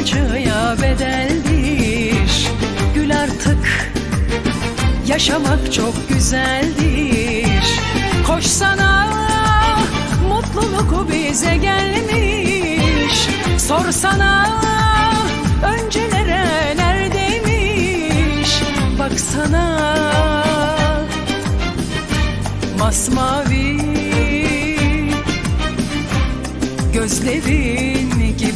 acıya bedeldir. Gül artık yaşamak çok güzeldir. Koşsana mutluluk bize gelmiş. Sorsana öncelere neredeymiş? Baksana masmavi Gözlerin gibi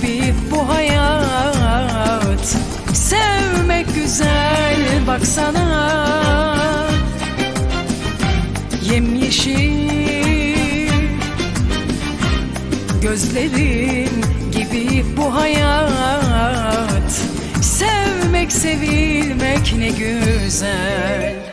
bu hayat. Sevmek güzel baksana. Yemyeşil. Gözlerin gibi bu hayat. Sevmek sevilmek ne güzel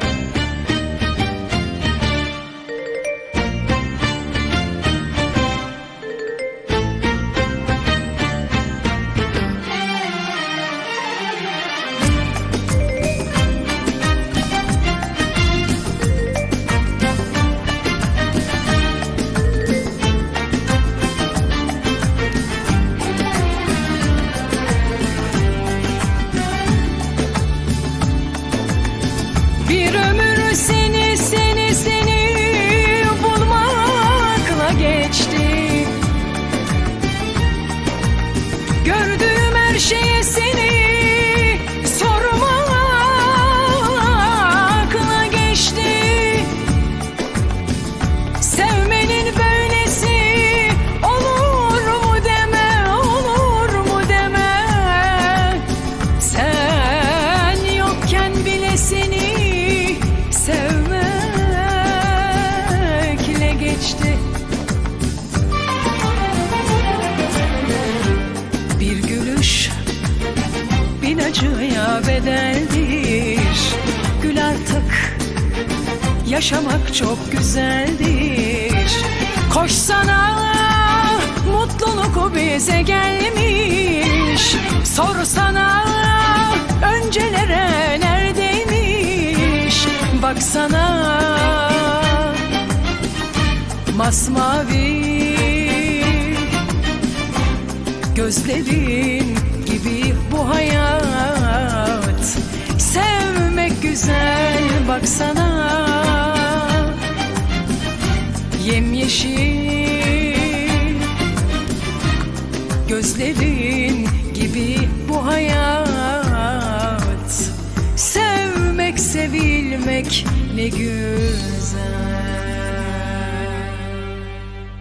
bedeldir Gül artık yaşamak çok güzeldir. Koşsana mutluluk bize gelmiş. Sorsana öncelere neredeymiş? Baksana masmavi Gözlerin gibi bu hayat güzel baksana. Yemyeşil Gözlerin gibi bu hayat. Sevmek sevilmek ne güzel